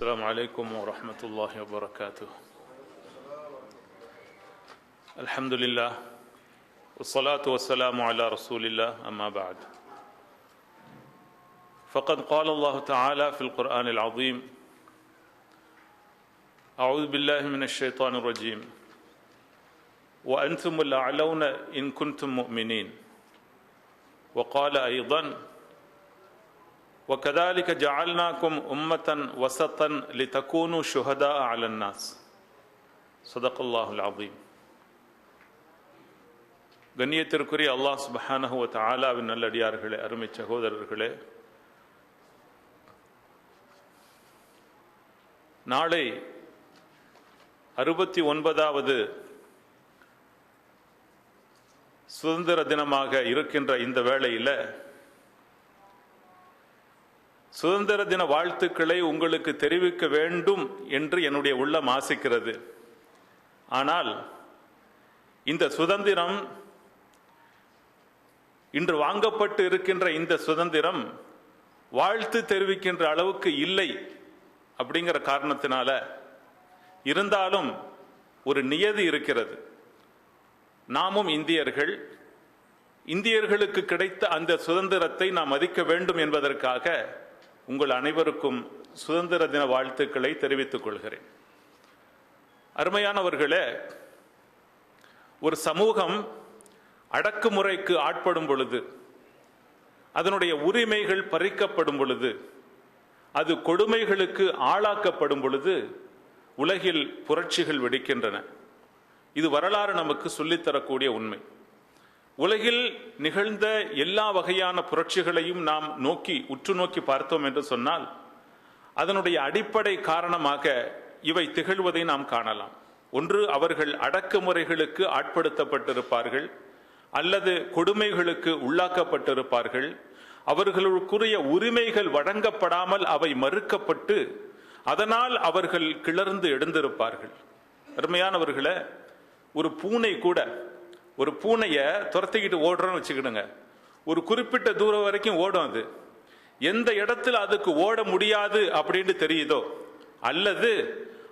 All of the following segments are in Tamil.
السلام عليكم ورحمة الله وبركاته. الحمد لله والصلاة والسلام على رسول الله أما بعد. فقد قال الله تعالى في القرآن العظيم أعوذ بالله من الشيطان الرجيم. وأنتم الأعلون إن كنتم مؤمنين. وقال أيضا وكذلك جعلناكم أمة وسطا لتكونوا شهداء على الناس صدق الله العظيم கண்ணியத்திற்குரிய அல்லாஹ் சுபஹானஹு வ தஆலாவின் நல்லடியார்களே அருமை சகோதரர்களே நாளை அறுபத்தி ஒன்பதாவது சுதந்திர தினமாக இருக்கின்ற இந்த வேளையில் சுதந்திர தின வாழ்த்துக்களை உங்களுக்கு தெரிவிக்க வேண்டும் என்று என்னுடைய உள்ளம் ஆசிக்கிறது. ஆனால் இந்த சுதந்திரம் இன்று வாங்கப்பட்டு இருக்கின்ற இந்த சுதந்திரம் வாழ்த்து தெரிவிக்கின்ற அளவுக்கு இல்லை அப்படிங்கிற காரணத்தினால இருந்தாலும் ஒரு நியதி இருக்கிறது. நாமும் இந்தியர்கள் இந்தியர்களுக்கு கிடைத்த அந்த சுதந்திரத்தை நாம் மதிக்க வேண்டும் என்பதற்காக உங்கள் அனைவருக்கும் சுதந்திர தின வாழ்த்துக்களை தெரிவித்துக் கொள்கிறேன். அருமையானவர்களே ஒரு சமூகம் அடக்குமுறைக்கு ஆட்படும் பொழுது அதனுடைய உரிமைகள் பறிக்கப்படும் பொழுது அது கொடுமைகளுக்கு ஆளாக்கப்படும் பொழுது உலகில் புரட்சிகள் வெடிக்கின்றன. இது வரலாறு நமக்கு சொல்லித்தரக்கூடிய உண்மை. உலகில் நிகழ்ந்த எல்லா வகையான புரட்சிகளையும் நாம் நோக்கி உற்று நோக்கி பார்த்தோம் என்று சொன்னால் அதனுடைய அடிப்படை காரணமாக இவை திகழ்வதை நாம் காணலாம். ஒன்று அவர்கள் அடக்குமுறைகளுக்கு ஆட்படுத்தப்பட்டிருப்பார்கள் அல்லது கொடுமைகளுக்கு உள்ளாக்கப்பட்டிருப்பார்கள். அவர்களுக்குரிய உரிமைகள் வழங்கப்படாமல் அவை மறுக்கப்பட்டு அதனால் அவர்கள் கிளர்ந்து எழுந்திருப்பார்கள். அருமையானவர்களை ஒரு பூனை கூட ஒரு பூனையை துரத்திக்கிட்டு ஓடுறோன்னு வச்சுக்கிடுங்க. ஒரு குறிப்பிட்ட தூரம் வரைக்கும் ஓடும் அது. எந்த இடத்துல அதுக்கு ஓட முடியாது அப்படின்னு தெரியுதோ? அல்லது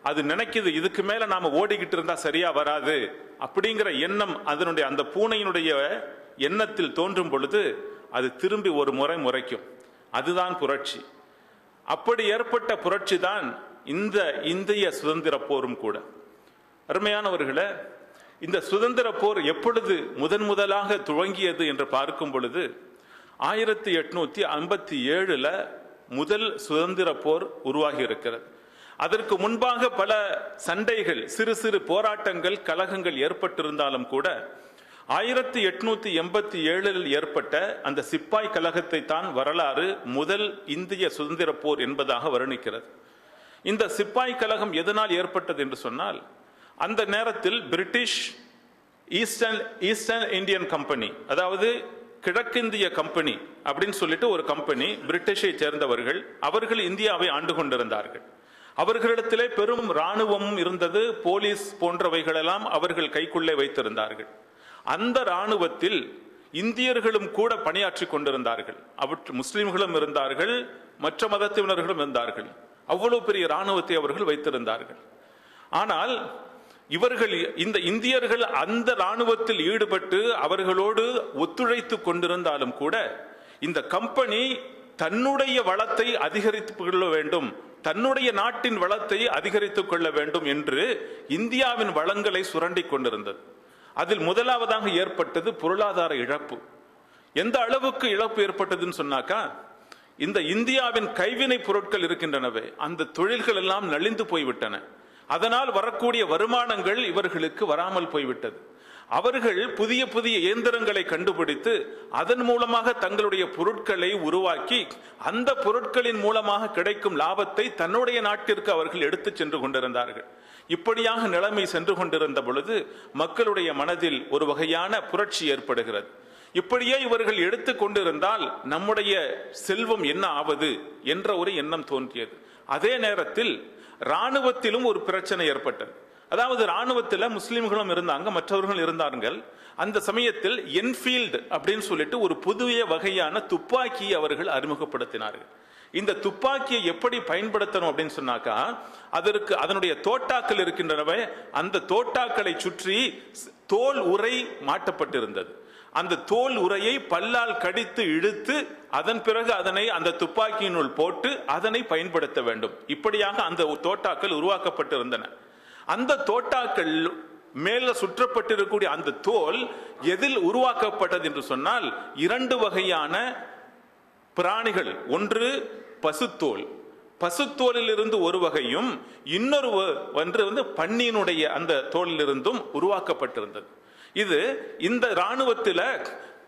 அது நினைக்குது இதுக்கு மேலே நாம் ஓடிக்கிட்டு இருந்தால் சரியாக வராது அப்படிங்கிற எண்ணம் அதனுடைய அந்த பூனையினுடைய எண்ணத்தில் தோன்றும் பொழுது அது திரும்பி ஒரு முறை முறைக்கும். அதுதான் புரட்சி. அப்படி ஏற்பட்ட புரட்சி தான் இந்த இந்திய சுதந்திர போரும் கூட. அருமையானவர்களை இந்த சுதந்திர போர் எப்பொழுது முதன் முதலாக துவங்கியது என்று பார்க்கும் பொழுது ஆயிரத்தி எட்நூத்தி ஐம்பத்தி ஏழுல முதல் சுதந்திர போர் உருவாகி இருக்கிறது அதற்கு முன்பாக பல சண்டைகள் சிறு சிறு போராட்டங்கள் கலகங்கள் ஏற்பட்டிருந்தாலும் கூட ஆயிரத்தி எட்நூத்தி எண்பத்தி ஏழில் ஏற்பட்ட அந்த சிப்பாய் கழகத்தை தான் வரலாறு முதல் இந்திய சுதந்திர போர் என்பதாக வர்ணிக்கிறது. இந்த சிப்பாய் கழகம் எதனால் ஏற்பட்டது என்று சொன்னால் அந்த நேரத்தில் British eastern eastern Indian company அதாவது கிழக்கிந்திய கம்பெனி அப்படின்னு சொல்லிட்டு ஒரு கம்பெனி பிரிட்டிஷை சேர்ந்தவர்கள் அவர்கள் இந்தியாவை ஆண்டு கொண்டிருந்தார்கள். அவர்களிடத்திலே பெரும் இராணுவம் இருந்தது போலீஸ் போன்றவைகளெல்லாம் அவர்கள் கைக்குள்ளே வைத்திருந்தார்கள். அந்த இராணுவத்தில் இந்தியர்களும் கூட பணியாற்றி கொண்டிருந்தார்கள். அவற்று முஸ்லிம்களும் இருந்தார்கள் மற்ற மதத்தினர்களும் இருந்தார்கள். அவ்வளவு பெரிய இராணுவத்தை அவர்கள் வைத்திருந்தார்கள். ஆனால் இவர்கள் இந்த இந்தியர்கள் அந்த இராணுவத்தில் ஈடுபட்டு அவர்களோடு ஒத்துழைத்து கொண்டிருந்தாலும் கூட இந்த கம்பெனி தன்னுடைய வளத்தை அதிகரித்துக் கொள்ள வேண்டும் தன்னுடைய நாட்டின் வளத்தை அதிகரித்துக் கொள்ள வேண்டும் என்று இந்தியாவின் வளங்களை சுரண்டி கொண்டிருந்தது. அதில் முதலாவதாக ஏற்பட்டது பொருளாதார இழப்பு. எந்த அளவுக்கு இழப்பு ஏற்பட்டதுன்னு சொன்னாக்கா இந்த இந்தியாவின் கைவினை பொருட்கள் இருக்கின்றனவே அந்த தொழில்கள் எல்லாம் நலிந்து போய்விட்டன. அதனால் வரக்கூடிய வருமானங்கள் இவர்களுக்கு வராமல் போய்விட்டது. அவர்கள் புதிய புதிய இயந்திரங்களை கண்டுபிடித்து அதன் மூலமாக தங்களுடைய பொருட்களை உருவாக்கி அந்த பொருட்களின் மூலமாக கிடைக்கும் லாபத்தை தன்னுடைய நாட்டிற்கு அவர்கள் எடுத்து சென்று கொண்டிருந்தார்கள். இப்படியாக நிலைமை சென்று கொண்டிருந்த பொழுது மக்களுடைய மனதில் ஒரு வகையான புரட்சி ஏற்படுகிறது. இப்படியே இவர்கள் எடுத்து கொண்டிருந்தால் நம்முடைய செல்வம் என்ன ஆவது என்ற ஒரு எண்ணம் தோன்றியது. அதே நேரத்தில் இராணுவத்திலும் ஒரு பிரச்சனை ஏற்பட்டது. அதாவது ராணுவத்தில் முஸ்லீம்களும் இருந்தாங்க மற்றவர்கள் இருந்தார்கள். அந்த சமயத்தில் என்ஃபீல்டு அப்படின்னு சொல்லிட்டு ஒரு புதிய வகையான துப்பாக்கியை அவர்கள் அறிமுகப்படுத்தினார்கள். இந்த துப்பாக்கியை எப்படி பயன்படுத்தணும் அப்படின்னு சொன்னாக்கா அதற்கு அதனுடைய தோட்டாக்கள் இருக்கின்றனவே அந்த தோட்டாக்களை சுற்றி தோல் உரை மாட்டப்பட்டிருந்தது. அந்த தோல் உரையை பல்லால் கடித்து இழுத்து அதன் பிறகு அதனை அந்த துப்பாக்கியினுள் போட்டு அதனை பயன்படுத்த வேண்டும். இப்படியாக அந்த தோட்டாக்கள் உருவாக்கப்பட்டிருந்தன. அந்த தோட்டாக்கள் மேல சுற்றப்பட்டிருக்கக்கூடிய அந்த தோல் எதில் உருவாக்கப்பட்டது என்று சொன்னால் இரண்டு வகையான பிராணிகள். ஒன்று பசுத்தோல் பசுத்தோலிலிருந்து ஒரு வகையும் இன்னொரு ஒன்று வந்து பன்னியினுடைய அந்த தோலிலிருந்தும் உருவாக்கப்பட்டிருந்தது. இது இந்த இராணுவத்தில்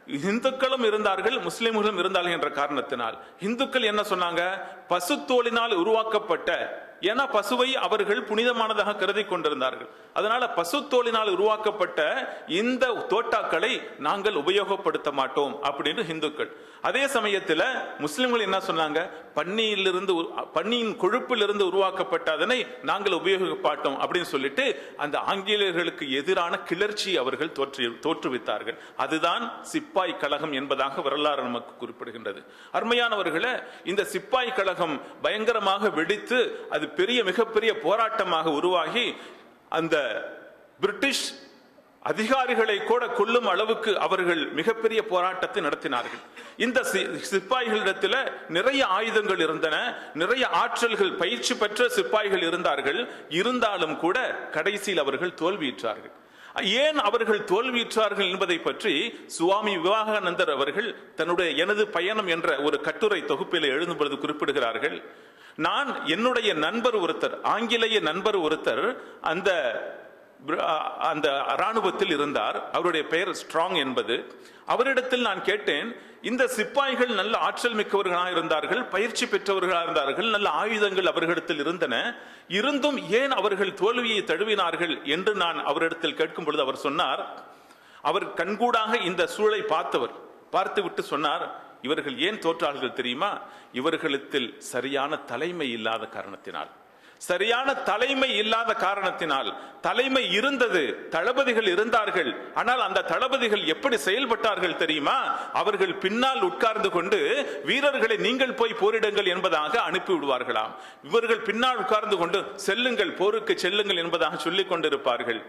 இந்துக்களும் இருந்தார்கள் முஸ்லிம்களும் இருந்தார்கள் என்ற காரணத்தினால். இந்துக்கள் என்ன சொன்னாங்க? பசுத்தோலினால் உருவாக்கப்பட்ட ஏன்னா பசுவை அவர்கள் புனிதமானதாக கருதி கொண்டிருந்தார்கள். அதனால பசுத்தோலினால் உருவாக்கப்பட்ட இந்த தோட்டாக்களை நாங்கள் உபயோகப்படுத்த மாட்டோம் அப்படின்னு ஹிந்துக்கள். அதே சமயத்தில் முஸ்லிம்கள் என்ன சொன்னாங்க? பன்னியிலிருந்து பன்னியின் கொழுப்பிலிருந்து உருவாக்கப்பட்ட அதனை நாங்கள் உபயோகப்பாட்டோம் அப்படின்னு சொல்லிட்டு அந்த ஆங்கிலேயர்களுக்கு எதிரான கிளர்ச்சி அவர்கள் தோற்றி தோற்றுவித்தார்கள். அதுதான் சிப்பாய் கழகம் என்பதாக வரலாறு நமக்கு குறிப்பிடுகின்றது. அருமையானவர்களை இந்த சிப்பாய் கழகம் பயங்கரமாக வெடித்து அது பெரிய மிகப்பெரிய போராட்டமாக உருவாகி அந்த பிரிட்டிஷ் அதிகாரிகளை கூட கொல்லும் அளவுக்கு அவர்கள் மிகப்பெரிய போராட்டத்தை நடத்தினார்கள். இந்த சி- சிப்பாய்களிடத்தில் நிறைய ஆயுதங்கள் இருந்தன நிறைய ஆற்றல்கள் பயிற்சி பெற்ற சிப்பாய்கள் இருந்தார்கள். இருந்தாலும் கூட கடைசியில் அவர்கள் தோல்வியுற்றார்கள். ஏன் அவர்கள் தோல்வியுற்றார்கள் என்பதை பற்றி சுவாமி விவேகானந்தர் அவர்கள் தன்னுடைய எனது பயணம் என்ற ஒரு கட்டுரை தொகுப்பில் எழுதும் பொழுது குறிப்பிடுகிறார்கள். நான் என்னுடைய நண்பர் ஒருத்தர் ஆங்கிலேய நண்பர் ஒருத்தர் அந்த அந்த இராணுவத்தில் இருந்தார். அவருடைய பெயர் ஸ்ட்ராங் என்பது. அவரிடத்தில் நான் கேட்டேன் இந்த சிப்பாய்கள் நல்ல ஆற்றல் மிக்கவர்களாக இருந்தார்கள் பயிற்சி பெற்றவர்களாக இருந்தார்கள் நல்ல ஆயுதங்கள் அவர்களிடத்தில் இருந்தன. இருந்தும் ஏன் அவர்கள் தோல்வியை தழுவினார்கள் என்று நான் அவரிடத்தில் கேட்கும் பொழுது அவர் சொன்னார். அவர் கண்கூடாக இந்த சூழலை பார்த்தவர் பார்த்து விட்டு சொன்னார் இவர்கள் ஏன் தோற்றார்கள் தெரியுமா? இவர்களுக்கு சரியான தலைமை இல்லாத காரணத்தினால். சரியான தலைமை இல்லாத காரணத்தினால் தலைமை இருந்தது தளபதிகள் இருந்தார்கள். ஆனால் அந்த தளபதிகள் எப்படி செயல்பட்டார்கள் தெரியுமா? அவர்கள் பின்னால் உட்கார்ந்து கொண்டு வீரர்களை நீங்கள் போய் போரிடுங்கள் என்பதாக அனுப்பி விடுவார்களாம். இவர்கள் பின்னால் உட்கார்ந்து கொண்டு செல்லுங்கள் போருக்கு செல்லுங்கள் என்பதாக சொல்லிக் கொண்டிருப்பார்கள்.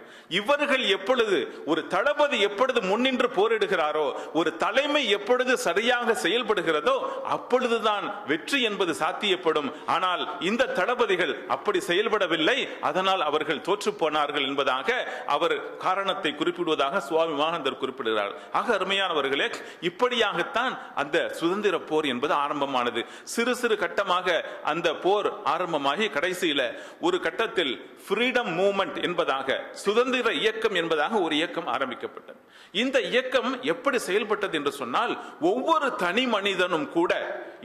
இவர்கள் எப்பொழுது ஒரு தளபதி எப்பொழுது முன்னின்று போரிடுகிறாரோ ஒரு தலைமை எப்பொழுது சரியாக செயல்படுகிறதோ அப்பொழுதுதான் வெற்றி என்பது சாத்தியப்படும். ஆனால் இந்த தளபதிகள் அப்படி செயல்படவில்லை. அதனால் அவர்கள் தோற்று போனார்கள் என்பதாக அவர் காரணத்தை குறிப்பிடுவதாக சுவாமி மகானந்தர் குறிப்பிடுகிறார். ஆக அருமையானவர்களே இப்படியாகத்தான் அந்த சுதந்திர போர் என்பது ஆரம்பமானது. சிறு சிறு கட்டமாக அந்த போர் ஆரம்பமாகி கடைசியில ஒரு கட்டத்தில் ஃப்ரீடம் மூமெண்ட் என்பதாக சுதந்திர இயக்கம் என்பதாக ஒரு இயக்கம் ஆரம்பிக்கப்பட்டது. இந்த இயக்கம் எப்படி செயல்பட்டது என்று சொன்னால் ஒவ்வொரு தனி மனிதனும் கூட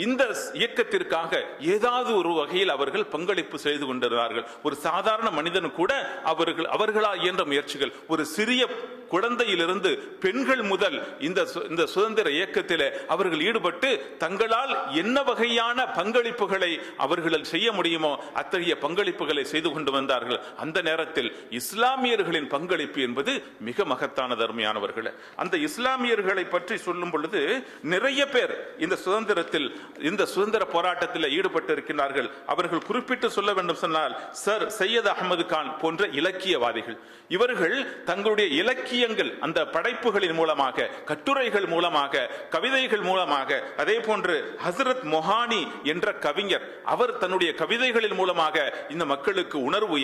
இந்த இயக்கத்திற்காக ஏதாவது ஒரு வகையில் அவர்கள் பங்களிப்பு செய்து கொண்டிருந்தார்கள் ஒரு சாதாரண மனிதன் கூட அவர்கள் அவர்களா இயன்ற முயற்சிகள். ஒரு சிறிய குழந்தையிலிருந்து பெண்கள் முதல் இந்த இந்த சுதந்திர இயக்கத்தில் அவர்கள் ஈடுபட்டு தங்களால் என்ன வகையான பங்களிப்புகளை அவர்கள் செய்ய முடியுமோ அத்தகைய பங்களிப்புகளை செய்து கொண்டு வந்தார்கள். அந்த நேரத்தில் இஸ்லாமியர்களின் பங்களிப்பு என்பது மிக மகத்தான தர்மையானவர்கள். அந்த இஸ்லாமியர்களை பற்றி சொல்லும் பொழுது நிறைய பேர் இந்த சுதந்திரத்தில் இந்த சுதந்திர போராட்டத்தில் ஈடுபட்டு இருக்கின்றார்கள் அவர்கள் குறிப்பிட்டு சொல்ல வேண்டும் சொன்னால் சர் சையத் அகமது கான் போன்ற இலக்கியவாதிகள். இவர்கள் தங்களுடைய இலக்கியங்கள் அந்த படைப்புகளின் மூலமாக கட்டுரைகள் மூலமாக கவிதைகள் மூலமாக அதே போன்று ஹசரத் மொஹானி என்ற கவிஞர் அவர் தன்னுடைய கவிதைகளின் மூலமாக இந்த மக்களுக்கு உணர்வு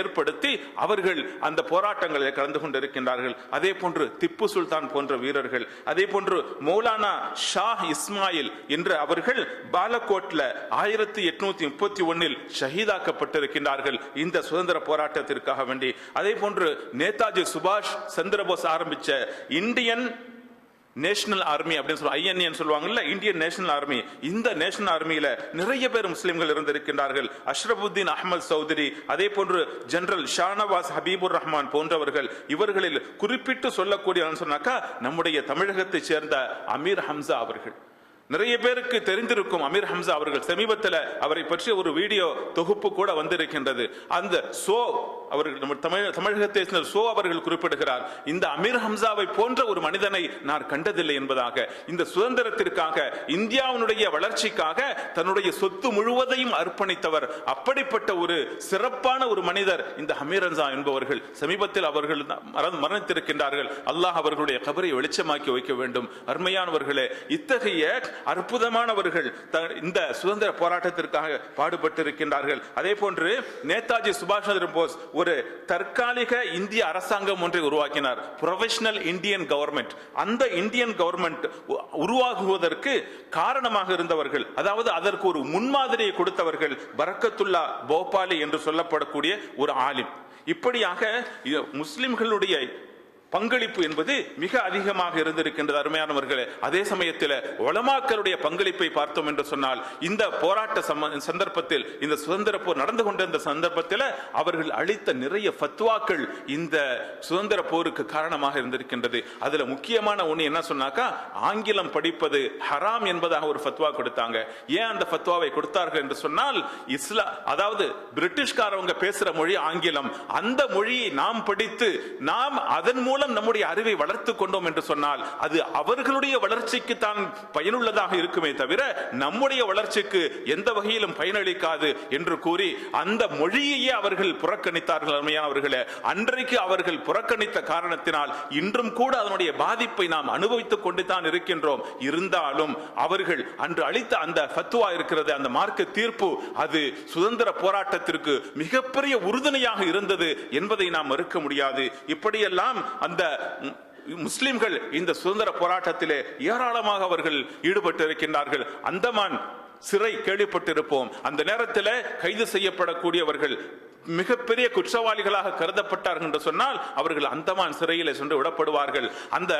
ஏற்படுத்தி அவர்கள் அந்த போராட்டங்களில் கலந்து கொண்டிருக்கின்றார்கள். அதே போன்று திப்பு சுல்தான் போன்ற வீரர்கள் அதே போன்று மௌலானா ஷா இஸ்மாயில் என்று அவர்கள் பாலகோட்ல ஆயிரத்தி எட்நூத்தி முப்பத்தி ஒன்னில் ஷஹீதாக்கப்பட்டிருக்கின்றார்கள் இந்த சுதந்திர போராட்டத்திற்காக வேண்டி. அதே போன்று நேதாஜி சுபாஷ் சந்திரபோஸ் ஆரம்பிச்ச இந்தியன் நேஷனல் ஆர்மி அப்படின்னு சொல்லுவாங்க ஐஎன்ஏன்னு சொல்லுவாங்கல்ல இந்தியன் நேஷனல் ஆர்மி. இந்த நேஷனல் ஆர்மியில நிறைய பேர் முஸ்லிம்கள் இருந்திருக்கின்றார்கள். அஷ்ரபுத்தீன் அகமது சௌத்ரி அதே போன்று ஜெனரல் ஷானவாஸ் ஹபீபுர் ரஹ்மான் போன்றவர்கள் இவர்களில் குறிப்பிட்டு சொல்லக்கூடிய சொன்னாக்கா நம்முடைய தமிழகத்தைச் சேர்ந்த அமீர் ஹம்சா அவர்கள். நிறைய பேருக்கு தெரிந்திருக்கும் அமீர் ஹம்சா அவர்கள் சமீபத்தில் அவரை பற்றிய ஒரு வீடியோ தொகுப்பு கூட வந்திருக்கின்றது. அந்த சோ அவர்கள் நம்ம தமிழ் தமிழகத்தை சேர்ந்த சோ அவர்கள் குறிப்பிடுகிறார் இந்த அமீர் ஹம்சாவை போன்ற ஒரு மனிதனை நான் கண்டதில்லை என்பதாக. இந்த சுதந்திரத்திற்காக இந்தியாவினுடைய வளர்ச்சிக்காக தன்னுடைய சொத்து முழுவதையும் அர்ப்பணித்தவர் அப்படிப்பட்ட ஒரு சிறப்பான ஒரு மனிதர் இந்த அமீர் ஹம்சா என்பவர்கள். சமீபத்தில் அவர்கள் மரணித்திருக்கின்றார்கள். அல்லாஹ் அவர்களுடைய கபரை வெளிச்சமாக்கி வைக்க வேண்டும். அருமையானவர்களே இத்தகைய அற்புதமானவர்கள் த- இந்த சுதந்திர போராட்டத்திற்காக பாடுபட்டிருக்கின்றார்கள். அதே போன்று நேதாஜி சுபாஷ் சந்திர போஸ் ஒரு தற்காலிக இந்திய அரசாங்கம் ஒன்றை உருவாக்கினார். ப்ரொஃபஷனல் இந்தியன் கவர்மெண்ட் அந்த இந்தியன் கவர்மெண்ட் உருவாகுவதற்கு காரணமாக இருந்தவர்கள் அதாவது அதற்கு ஒரு முன்மாதிரியை கொடுத்தவர்கள் பரக்கத்துல்லா போபாலி என்று சொல்லப்படக்கூடிய ஒரு ஆலிம். இப்படியாக முஸ்லிம்களுடைய பங்களிப்பு என்பது மிக அதிகமாக இருந்திருக்கின்றது அருமையானவர்களே. அதே சமயத்தில் உலமாக்களுடைய பங்களிப்பை பார்த்தோம் என்று சொன்னால் இந்த போராட்ட சம- சந்தர்ப்பத்தில் இந்த சுதந்திர போர் நடந்து கொண்டிருந்த சந்தர்ப்பத்தில் அவர்கள் அளித்த நிறைய ஃபத்வாக்கள் இந்த சுதந்திர போருக்கு காரணமாக இருந்திருக்கின்றது. அதுல முக்கியமான ஒண்ணு என்ன சொன்னாக்கா ஆங்கிலம் படிப்பது ஹராம் என்பதாக ஒரு ஃபத்வா கொடுத்தாங்க. ஏன் அந்த ஃபத்வாவை கொடுத்தார்கள் என்று சொன்னால் இஸ்லா அதாவது பிரிட்டிஷ்காரவங்க பேசுற மொழி ஆங்கிலம். அந்த மொழியை நாம் படித்து நாம் அதன் மூலம் மூலம் நம்முடைய அறிவை வளர்த்து கொண்டோம் என்று சொன்னால் அது அவர்களுடைய வளர்ச்சிக்கு தான் பயனுள்ளதாக இருக்குமே தவிர நம்முடைய வளர்ச்சிக்கு எந்த வகையிலும் பயனளிக்காது என்று கூறி அந்த மொழியையே அவர்கள் புறக்கணித்தார்கள் அருமையானவர்களே. அன்றைக்கு அவர்கள் புறக்கணித்த காரணத்தினால் இன்றும் கூட அதனுடைய பாதிப்பை நாம் அனுபவித்துக் கொண்டு தான் இருக்கின்றோம். இருந்தாலும் அவர்கள் அன்று அளித்த அந்த ஃபத்வா இருக்கிறது அந்த மார்க்க தீர்ப்பு அது சுதந்திர போராட்டத்திற்கு மிகப்பெரிய உறுதுணையாக இருந்தது என்பதை நாம் மறுக்க முடியாது. இப்படியெல்லாம் அந்த முஸ்லிம்கள் இந்த சுதந்திர போராட்டத்திலே ஏராளமாக அவர்கள் ஈடுபட்டிருக்கின்றார்கள். அந்தமான் சிறை கேள்விப்பட்டிருப்போம். அந்த நேரத்தில் கைது செய்யப்படக்கூடியவர்கள் மிகப்பெரிய குற்றவாளிகளாக கருதப்பட்டார்கள் என்று சொன்னால் அவர்கள் அந்தமான் சிறையில் சென்று விடப்படுவார்கள். அந்த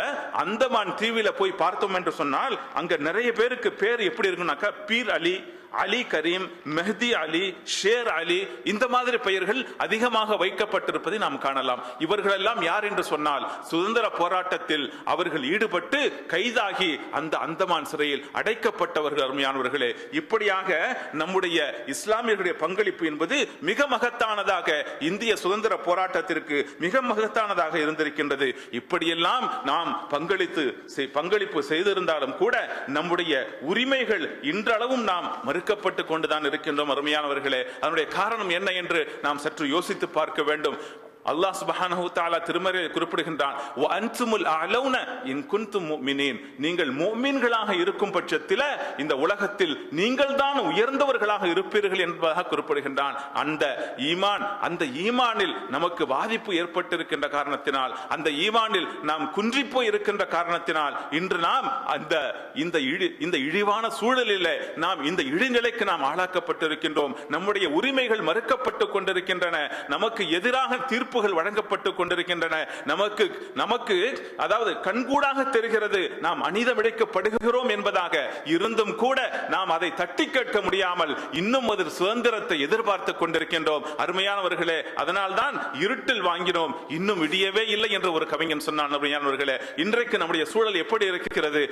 அந்தமான் தீவில போய் பார்த்தோம் என்று சொன்னால் அங்க நிறைய பேருக்கு பேர் எப்படி இருக்குன்னாக்கா பீர் அலி அலி கரீம் மெஹதி அலி ஷேர் அலி இந்த மாதிரி பெயர்கள் அதிகமாக வைக்கப்பட்டிருப்பதை நாம் காணலாம். இவர்கள் எல்லாம் யார் என்று சொன்னால் சுதந்திர போராட்டத்தில் அவர்கள் ஈடுபட்டு கைதாகி அந்த அந்தமான் சிறையில் அடைக்கப்பட்டவர்கள் அருமையானவர்களே. இப்படியாக நம்முடைய இஸ்லாமியர்களுடைய பங்களிப்பு என்பது மிக மகத்தானதாக இந்திய சுதந்திர போராட்டத்திற்கு மிக மகத்தானதாக இருந்திருக்கின்றது. இப்படியெல்லாம் நாம் பங்களித்து செய்- பங்களிப்பு செய்திருந்தாலும் கூட நம்முடைய உரிமைகள் இன்றளவும் நாம் மறுக்கப்பட்டு கொண்டுதான் இருக்கின்றோம் அருமையானவர்களே. அதனுடைய காரணம் என்ன என்று நாம் சற்று யோசித்து பார்க்க வேண்டும். அல்லாஹ் சுப்ஹானஹு தஆலா திருமறையில் குறிப்பிடுகின்றான் "வ அன்துமுல் அலௌன இன் குன்தும் முஃமினீன்." நீங்கள் முஃமின்களாக இருக்கும் பட்சத்தில் இந்த உலகத்தில் நீங்கள் தான் உயர்ந்தவர்களாக இருப்பீர்கள் என்பதாக குறிப்பிடுகின்றான். அந்த ஈமான் அந்த ஈமானில் நமக்கு பாதிப்பு ஏற்பட்டிருக்கின்ற காரணத்தினால் அந்த ஈமானில் நாம் குன்றிப்போய் இருக்கின்ற காரணத்தினால் இன்று நாம் அந்த இந்த இழி இந்த இழிவான சூழலில் நாம் இந்த இழிநிலைக்கு நாம் ஆளாக்கப்பட்டிருக்கின்றோம். நம்முடைய உரிமைகள் மறுக்கப்பட்டு கொண்டிருக்கின்றன. நமக்கு எதிராக தீர்ப்பு தீர்ப்புகள் வழங்கப்பட்டு கொண்டிருக்கின்றன. நமக்கு நமக்கு அதாவது கண்கூடாக தெரிகிறது நாம் அநீதமிழைக்கப்படுகிறோம் என்பதாக. இருந்தும் கூட நாம் அதை தட்டி கேட்க முடியாமல் இன்னும் அதில் சுதந்திரத்தை எதிர்பார்த்து கொண்டிருக்கின்றோம். அருமையானவர்களே அதனால்தான் இருட்டில் வாங்கினோம். இன்னும் விடியவே இல்லை என்று ஒரு கவிஞன் சொன்னான் அருமையானவர்களே. இன்றைக்கு நம்முடைய சூழல் எப்படி இருக்கிறது?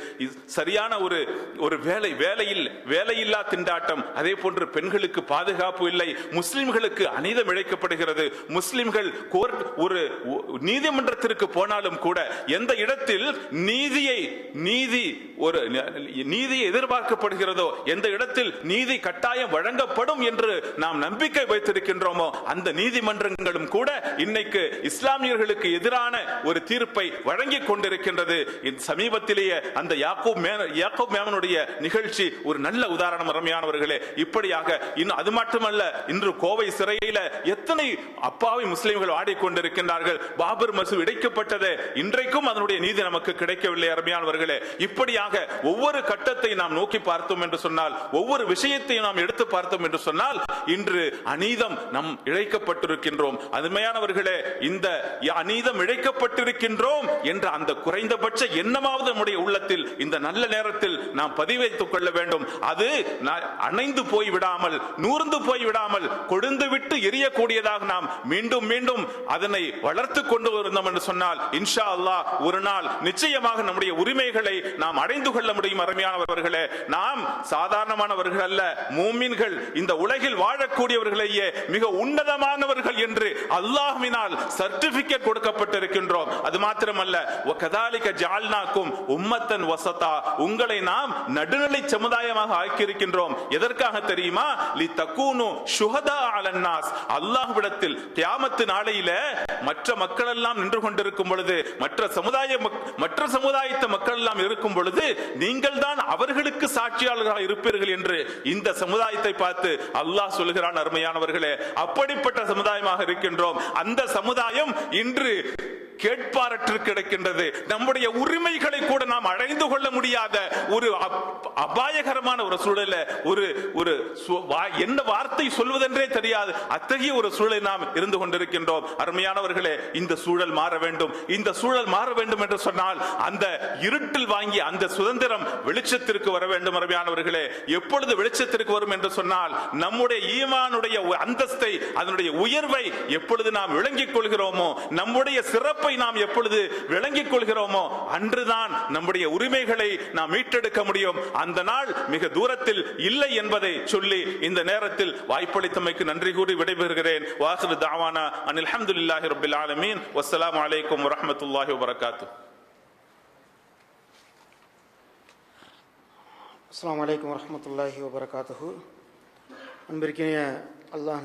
சரியான ஒரு ஒரு வேலை வேலையில் வேலையில்லா திண்டாட்டம். அதே போன்று பெண்களுக்கு பாதுகாப்பு இல்லை. முஸ்லிம்களுக்கு அனிதம் இழைக்கப்படுகிறது. முஸ்லிம்கள் கோர்ட் ஒரு நீதிமன்றத்திற்கு போனாலும் கூட எந்த இடத்தில் நீதியை நீதி ஒரு நீதி எதிர்பார்க்கப்படுகிறதோ எந்த இடத்தில் நீதி கட்டாயம் வழங்கப்படும் என்று நாம் நம்பிக்கை வைத்திருக்கின்றோமோ அந்த நீதிமன்றங்களும் கூட இன்னைக்கு இஸ்லாமியர்களுக்கு எதிரான ஒரு தீர்ப்பை வழங்கி கொண்டிருக்கின்றது. சமீபத்திலேயே அந்த யாக்கூப் யாக்கூப் மேமனுடைய நிகழ்ச்சி ஒரு நல்ல உதாரணம் அருமையானவர்களே. இப்படியாக இன்னும் அது மட்டுமல்ல இன்று கோவை சிறையில் எத்தனை அப்பாவி முஸ்லிம்கள் ஆடிக்கொண்டிருக்கின்றார்கள் பாபர் மசூத் இடைக்கப்பட்டது. இன்றைக்கும் அதனுடைய நீதி நமக்கு கிடைக்கவில்லை அருமையானவர்களே. இப்படியாக ஒவ்வொரு கட்டத்தை நாம் நோக்கி பார்த்தோம் என்று சொன்னால் ஒவ்வொரு விஷயத்தையும் நாம் எடுத்து பார்த்தோம் என்று சொன்னால் இன்று அநீதம் நம் இழைக்கப்பட்டிருக்கின்றோம். அருமையானவர்களே இந்த அநீதம் இழைக்கப்பட்டிருக்கின்றோம் என்ற அந்த குறைந்தபட்ச எண்ணமாவது நம்முடைய உள்ளத்தில் இந்த நல்ல நேரத்தில் நாம் பதிவைத்துக் கொள்ள வேண்டும். அது அணைந்து போய் விடாமல் நூர்ந்து போய் விடாமல் கொழுந்து விட்டு எரியக்கூடியதாக நாம் மீண்டும் மீண்டும் அதனை வளர்த்து கொண்டு வந்தோம் என்று சொன்னால் இன்ஷா அல்லாஹ் ஒரு நாள் நிச்சயமாக நம்முடைய உரிமைகளை நாம் அடைந்து கொள்ள முடியும் அருமையானவர்களே. நாம் சாதாரணமானவர்கள் அல்ல மூமின்கள். இந்த உலகில் வாழக்கூடியவர்களையே மிக உன்னதமானவர்கள் என்று அல்லாஹ்வினால் சர்டிபிகேட் கொடுக்கப்பட்டிருக்கின்றோம். அது மாத்திரமல்ல கதாலிக ஜால்னாக்கும் உம்மத்தன் வசதா உங்களை நாம் நடுநிலை சமுதாயமாக ஆக்கியிருக்கின்றோம். எதற்காக தெரியுமா? லி தக்கூனு சுஹதா அலன்னாஸ் அல்லாஹ்விடத்தில் தியாமத்து நாளை நாளையில மற்ற மக்கள் எல்லாம் நின்று கொண்டிருக்கும் பொழுது மற்ற சமுதாய மற்ற சமுதாயத்த மக்கள் எல்லாம் இருக்கும் பொழுது நீங்கள் தான் அவர்களுக்கு சாட்சியாளர்களாக இருப்பீர்கள் என்று இந்த சமுதாயத்தை பார்த்து அல்லாஹ் சொல்கிறான் அருமையானவர்களே. அப்படிப்பட்ட சமுதாயமாக இருக்கின்றோம். அந்த சமுதாயம் இன்று கேட்பாரற்று கிடக்கின்றது. நம்முடைய உரிமைகளை கூட நாம் அடைந்து கொள்ள முடியாத ஒரு அப்- அபாயகரமான ஒரு சூழல ஒரு ஒரு என்ன வார்த்தை சொல்வதென்றே தெரியாது. அத்தகைய ஒரு சூழலை நாம் இருந்து கொண்டிருக்கின்றோம். அருமையானவர்களே இந்த சூழல் மாற வேண்டும். இந்த சூழல் மாற வேண்டும் என்று சொன்னால் அந்த இருட்டில் வாங்கி அந்த சுதந்திரம் வெளிச்சத்திற்கு வர வேண்டும் அருமையானவர்களே. எப்பொழுது வெளிச்சத்திற்கு வரும் என்று சொன்னால் நம்முடைய ஈமானுடைய அந்தஸ்தை அதனுடைய உயர்வை எப்பொழுது நாம் விளங்கிக் கொள்கிறோமோ நம்முடைய சிறப்பு நாம் எப்பொழுது விளங்கிக் கொள்கிறோமோ அன்றுதான் நம்முடைய உரிமைகளை நாம் மீட்டெடுக்க முடியும். அந்த நாள் மிக தூரத்தில் இல்லை என்பதை சொல்லி இந்த நேரத்தில் வாய்ப்பளித்தமைக்கு நன்றி கூறி விடைபெறுகிறேன். வாசல் தாவானா அனில் அஹமதுல்லாஹி ரபில் ஆலமீன். வஸ்ஸலாமு அலைக்கும் வரமத்துல்லாஹி வரகாத்து அஸ்லாம் வலைக்கம் வரமத்துல்லாஹி வபரகாத்துஹு. அன்பிற்கினிய அல்லாஹ்